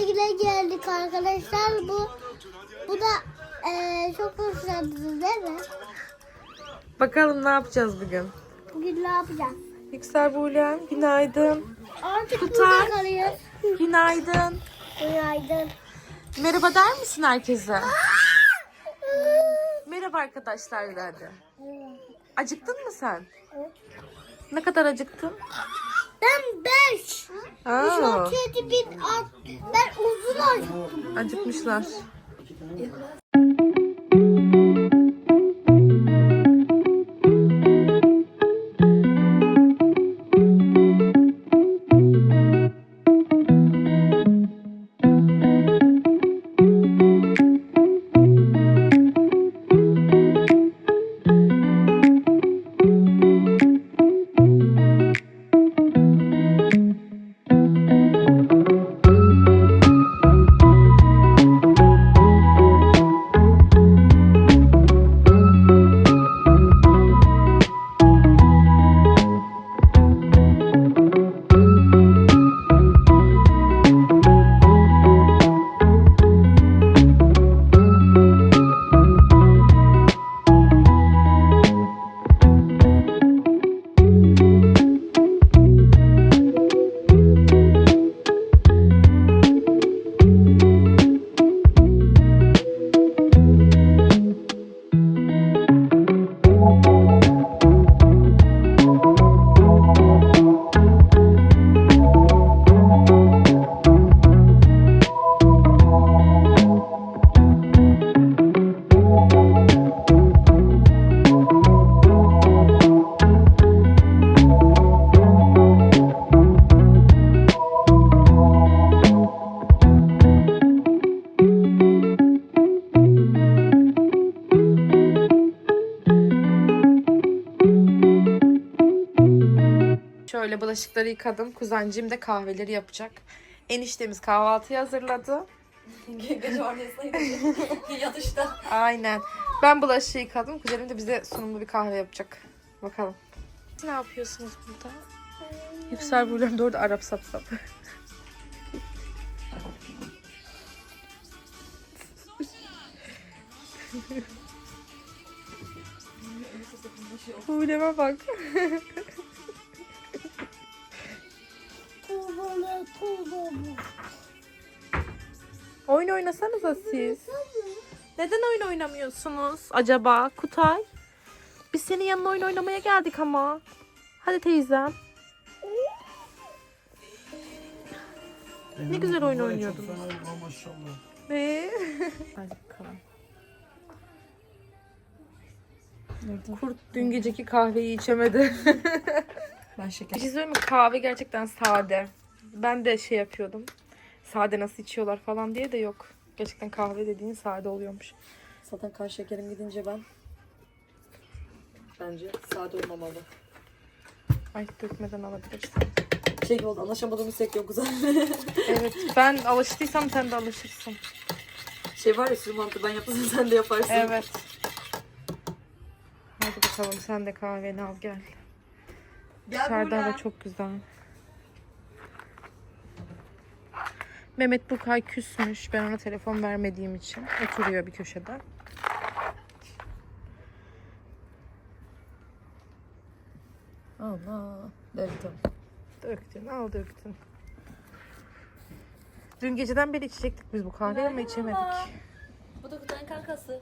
sahile geldik arkadaşlar. Bu bu da eee çok hoşlandınız değil mi? Bakalım ne yapacağız bugün? Bugün ne yapacağız? Yüksel Buğlem, günaydın. Artık kalıyoruz. Günaydın. Günaydın. Merhaba der misin herkese? Merhaba arkadaşlar derdi. Acıktın mı sen? Evet. Ne kadar acıktın? Ben 5. Aa, 137 bin at. Acıkmışlar. Bulaşıkları yıkadım. Kuzencim de kahveleri yapacak. Eniştemiz kahvaltıyı hazırladı. Gece ortasına yatışta. Aynen. Ben bulaşığı yıkadım. Kuzenim de bize sunumlu bir kahve yapacak. Bakalım. Ne yapıyorsunuz burada? Yüksel Buğlem de orada Arap sap sap. Buğlem'e bak. Oyun oynasanıza siz. Neden oyun oynamıyorsunuz acaba Kutay? Biz senin yanına oyun oynamaya geldik ama. Hadi teyzem. Ne güzel oyun oynuyordunuz. Maşallah. Ne? Hadi bakalım. Kurt dün geceki kahveyi içemedi. Ben şeker. Bir şey söyleyeyim mi? Kahve gerçekten sade. Ben de şey yapıyordum. Sade nasıl içiyorlar falan diye de yok. Gerçekten kahve dediğin sade oluyormuş. Zaten kan şekerim gidince ben bence sade olmamalı. Ay dökmeden alabilirsin. Şey oldu anlaşamadığımız tek yok güzel. Evet ben alıştıysam sen de alışırsın. şey var ya sürü mantı ben yapmasam sen de yaparsın. Evet. Hadi bakalım sen de kahveni al gel. Gel Dışarıda hava çok güzel. Mehmet Burkay küsmüş. Ben ona telefon vermediğim için. Oturuyor bir köşede. Allah. Döktüm. Döktün, al döktün. Dün geceden beri içecektik biz bu kahveyi ama içemedik. Bu da Kutay'ın kankası.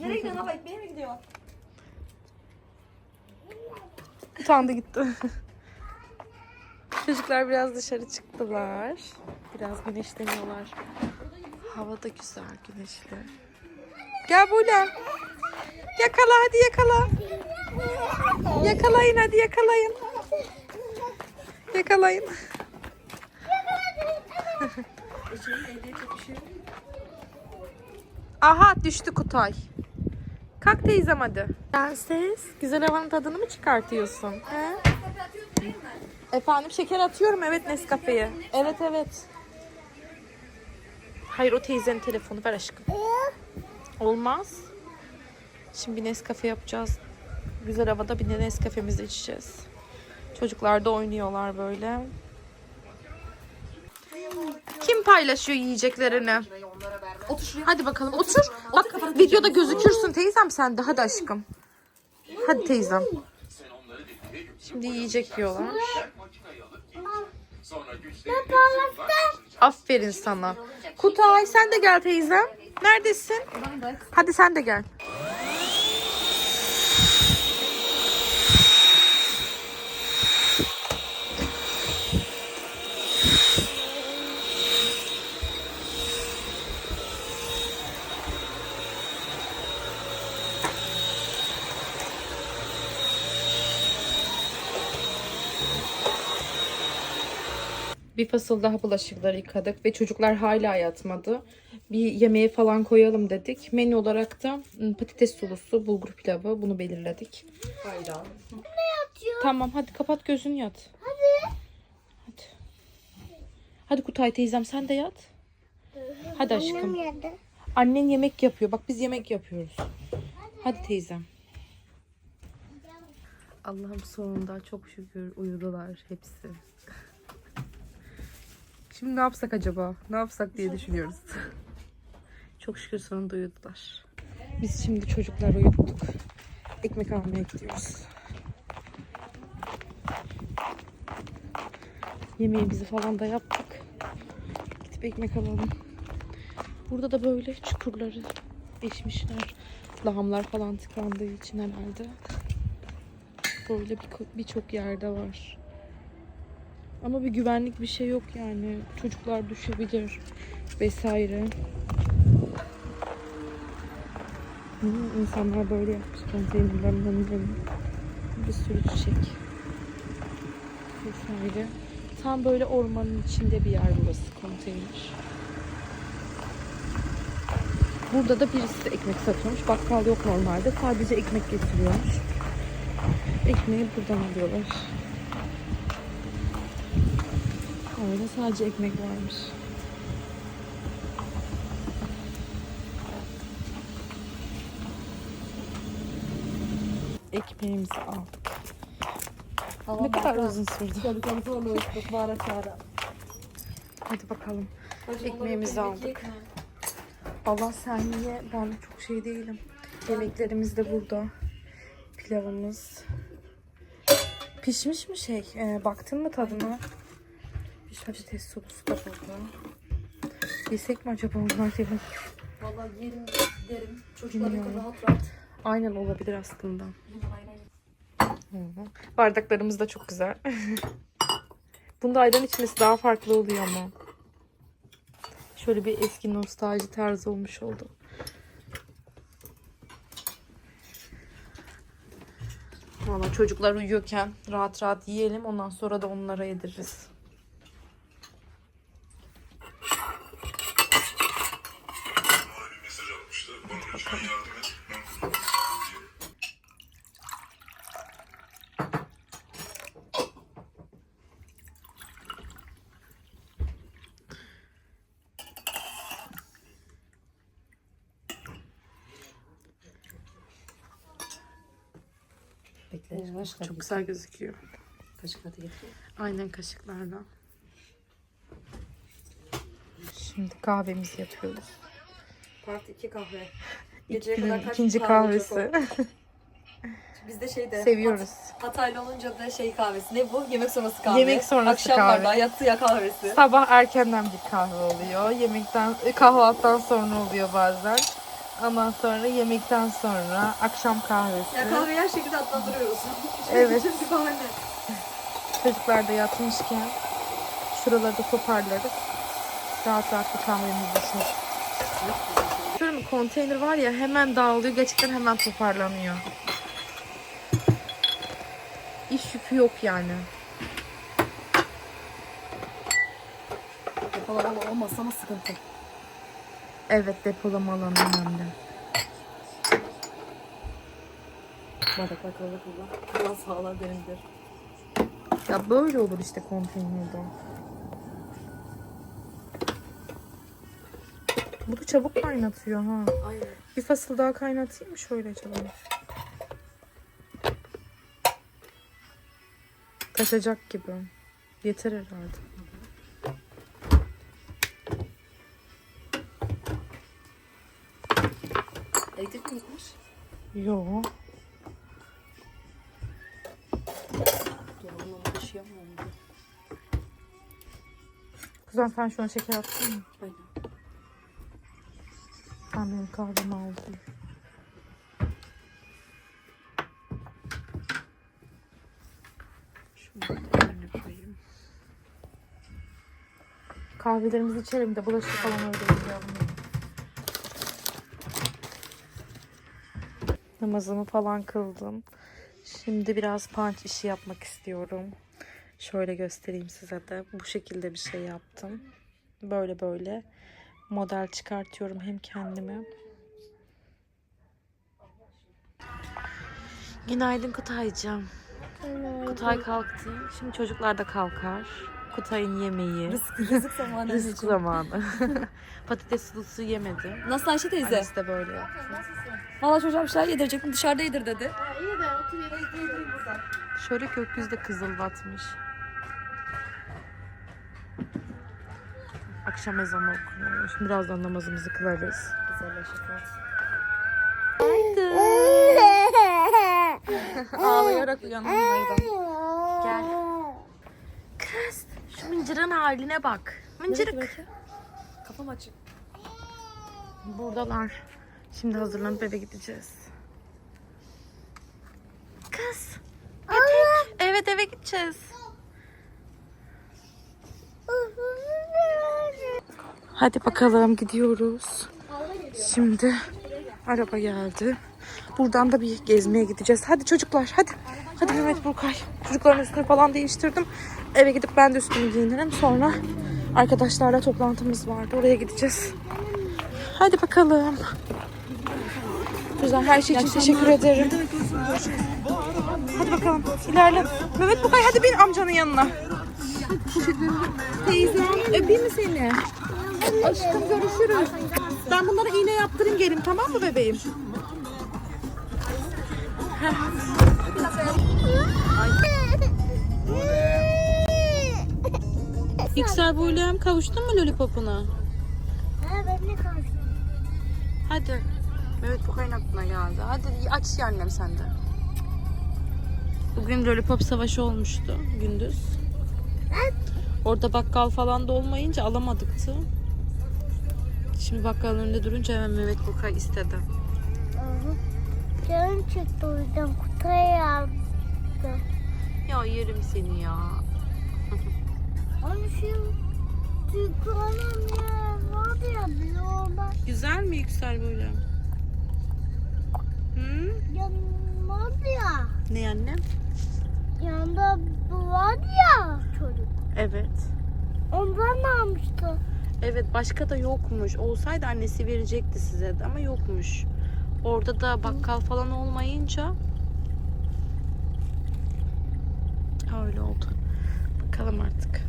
Nereye gidiyorsun abla? Ekmeğe mi gidiyor? Utandı gitti. Çocuklar biraz dışarı çıktılar. Biraz güneşleniyorlar. Hava da güzel, güneşli. Gel Bulem. Yakala hadi yakala. Yakalayın hadi yakalayın. Yakalayın. Aha düştü Kutay. Kalk teyzem hadi. Prenses, güzel havanın tadını mı çıkartıyorsun? He? Efendim şeker atıyorum evet Nescafe'ye. Evet evet. Hayır o teyzenin telefonu ver aşkım. Olmaz. Şimdi bir Nescafe yapacağız. Güzel havada bir Nescafe'mizi içeceğiz. Çocuklar da oynuyorlar böyle. Kim paylaşıyor yiyeceklerini? Otur. Hadi bakalım otur. Bak videoda gözükürsün teyzem sen de. Hadi aşkım. Hadi teyzem. Şimdi yiyecek yiyorlar. Aferin sana. Kutay sen de gel teyzem. Neredesin? Hadi sen de gel. Bir fasıl daha bulaşıkları yıkadık ve çocuklar hala yatmadı. Bir yemeğe falan koyalım dedik. Menü olarak da ım, patates sulusu, bulgur pilavı bunu belirledik. Hayda. Tamam hadi kapat gözünü yat. Hadi. Hadi. Hadi Kutay teyzem sen de yat. Hadi aşkım. Annen yemek yapıyor. Bak biz yemek yapıyoruz. Hadi teyzem. Allah'ım sonunda çok şükür uyudular hepsi. Şimdi ne yapsak acaba? Ne yapsak diye düşünüyoruz. çok şükür sonunda uyudular. Biz şimdi çocuklar uyuttuk. Ekmek almaya gidiyoruz. Yemeğimizi falan da yaptık. Gidip ekmek alalım. Burada da böyle çukurları eşmişler. Lahamlar falan tıkandığı için herhalde. Böyle bir- birçok yerde var. Ama bir güvenlik bir şey yok yani. Çocuklar düşebilir vesaire. Hı, İnsanlar böyle yapmış konteynerlerin önlerini. Bir sürü çiçek. Vesaire. Tam böyle ormanın içinde bir yer burası konteyner. Burada da birisi ekmek satıyormuş. Bakkal yok normalde. Sadece ekmek getiriyormuş. Ekmeği buradan alıyorlar. Orada sadece ekmek varmış. Ekmeğimizi aldık. Ne kadar uzun sürdü. Sonra uyuttuk. Bağıra çağıra. Hadi bakalım. Bacım, Ekmeğimizi aldık. Allah sen ye. Ben çok şey değilim. Yemeklerimiz de burada. Pilavımız. Pişmiş mi şey? Ee, baktın mı tadına? Patates sulusu da burada. Yesek mi acaba onlar yemek? Vallahi yerim derim. Çocuklar Bilmiyorum. rahat rahat. Aynen olabilir aslında. Aynen. Hı hı. Bardaklarımız da çok güzel. Bunda ayran içmesi daha farklı oluyor ama. Şöyle bir eski nostalji tarzı olmuş oldu. Valla çocuklar uyuyorken rahat rahat yiyelim. Ondan sonra da onlara yediririz. Bekle. Yavaş Çok güzel gözüküyor. Kaşık atı getir. Aynen kaşıklarla. Şimdi kahvemizi yapıyoruz. Part 2 kahve. İkinci, ikinci kahvesi. Bizde şeyde. Seviyoruz. Hat- Hataylı olunca da şey kahvesi. Ne bu? Yemek sonrası kahve. Yemek sonrası Akşam kahve. bardağı, yatsıya kahvesi. Sabah erkenden bir kahve oluyor. Yemekten, e, kahvaltıdan sonra oluyor bazen. Ondan sonra yemekten sonra akşam kahvesi. Ya kahveyi her şekilde adlandırıyoruz. Evet. Çünkü bahane. Çocuklar da yatmışken şuraları da toparlarız. Rahat rahat bir kahvemizi içeriz. Şöyle konteyner var ya hemen dağılıyor. Gerçekten hemen toparlanıyor. İş yükü yok yani. Depolama olmazsa ama sıkıntı. Evet depolama alanı önemli. Bardaklar kalabalık burada. Biraz sağlar derindir. Ya böyle olur işte konteynerde. Bu da çabuk kaynatıyor ha. Aynen. Bir fasıl daha kaynatayım mı şöyle acaba? Taşacak gibi. Yeter herhalde. Elektrik mi gitmiş? Yo. Dolabın taşıyamam onu. Kuzen sen şuna şeker attın mı? Aynen. Ben benim kahvemi koyayım. Kahvelerimizi içelim de bulaşık falan öyle yapalım. Namazımı falan kıldım. Şimdi biraz punch işi yapmak istiyorum. Şöyle göstereyim size de. Bu şekilde bir şey yaptım. Böyle böyle model çıkartıyorum hem kendime. Günaydın Kutaycığım. Kutay kalktı. Şimdi çocuklar da kalkar. Kutay'ın yemeği. Rızık, rızık zamanı. Rızık zamanı. Patates sulusu yemedim. Nasıl Ayşe teyze? Annesi de böyle yaptı. Valla çocuğa bir şeyler yedirecektim dışarıda yedir dedi. Şöyle gökyüzü de kızıl batmış. Akşam ezanı okunuyor. Şimdi birazdan namazımızı kılarız. Güzel şeker. Ağlayarak uyandım Gel. Kız şu mıncırın haline bak. Mıncırık. Kafam açık. Buradalar. Şimdi hazırlanıp eve gideceğiz. Kız. Etek. Evet eve gideceğiz. Hadi bakalım gidiyoruz. Şimdi araba geldi. Buradan da bir gezmeye gideceğiz. Hadi çocuklar hadi. Hadi Mehmet Burkay. Çocukların üstünü falan değiştirdim. Eve gidip ben de üstümü giyinirim. Sonra arkadaşlarla toplantımız vardı. Oraya gideceğiz. Hadi bakalım. Güzel her şey için teşekkür ederim. Hadi bakalım ilerle. Mehmet Burkay hadi bin amcanın yanına. Teyzem öpeyim mi seni? Aşkım görüşürüz. Ben bunlara iğne yaptırayım gelin tamam mı bebeğim? Yüksel Buylem kavuştun mu lollipopuna? Ha ben ne konuşuyorum? Hadi. Mehmet Bukay'ın aklına geldi. Hadi aç ya annem sen de. Bugün lollipop savaşı olmuştu gündüz. Orada bakkal falan da olmayınca alamadıktı. Şimdi bakkalın önünde durunca hemen Mehmet Bukay istedi. Canım çıktı o yüzden kutuya aldım. Ya yerim seni ya. Ama şu Çünkü onun yer var ya bir orada Güzel mi Yüksel böyle? Hı? yanmaz ya. Ne annem? Yanında bu var ya çocuk. Evet. Ondan almıştı. Evet başka da yokmuş. Olsaydı annesi verecekti size de ama yokmuş. Orada da bakkal falan olmayınca öyle oldu. Bakalım artık.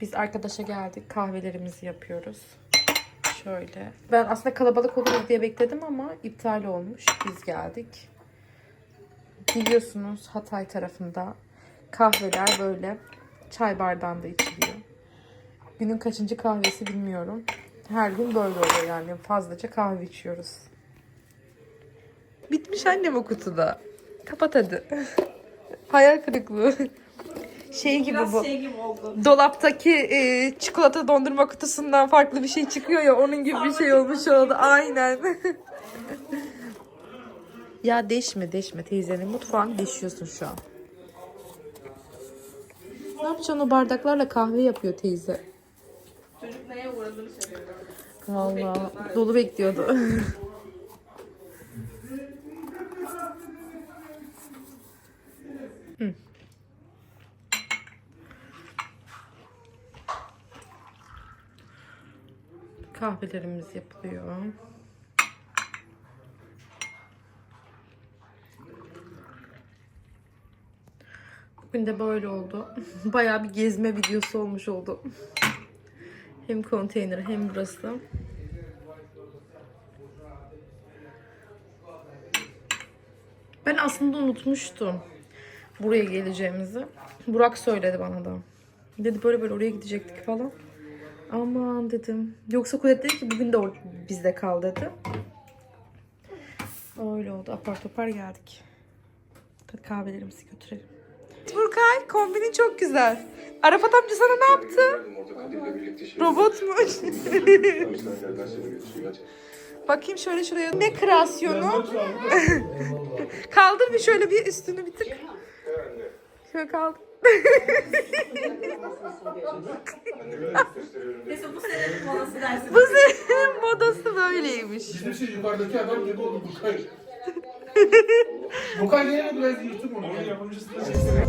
Biz arkadaşa geldik. Kahvelerimizi yapıyoruz. Şöyle. Ben aslında kalabalık olur diye bekledim ama iptal olmuş. Biz geldik. Biliyorsunuz Hatay tarafında kahveler böyle çay bardağında içiliyor. Günün kaçıncı kahvesi bilmiyorum. Her gün böyle oluyor yani. Fazlaca kahve içiyoruz. Bitmiş annem o kutuda. Kapat hadi. Hayal kırıklığı. Şey gibi bu. Dolaptaki e, çikolata dondurma kutusundan farklı bir şey çıkıyor ya onun gibi bir şey olmuş oldu. Aynen. ya deşme deşme teyzenin mutfağını deşiyorsun şu an. Ne yapacaksın o bardaklarla kahve yapıyor teyze. Çocuk neye uğradığını Valla dolu bekliyordu. Kahvelerimiz yapılıyor. Bugün de böyle oldu. Bayağı bir gezme videosu olmuş oldu. Hem konteyner hem burası. Ben aslında unutmuştum buraya geleceğimizi. Burak söyledi bana da. Dedi böyle böyle oraya gidecektik falan. Aman dedim. Yoksa Kudret dedi ki bugün de bizde kal dedi. Öyle oldu. Apar topar geldik. Hadi kahvelerimizi götürelim. Burkay kombinin çok güzel. Arafat amca sana ne yaptı? Robot mu? Bakayım şöyle şuraya. Ne kreasyonu? Kaldır bir şöyle bir üstünü bir tık. Şöyle kaldır. Neyse bu senenin molası dersin. Bu senin modası böyleymiş. Bizim şey yukarıdaki adam gibi oldu Bukay. Bukay niye bu biraz yırtık onu? Onun yapımcısı da çeksene.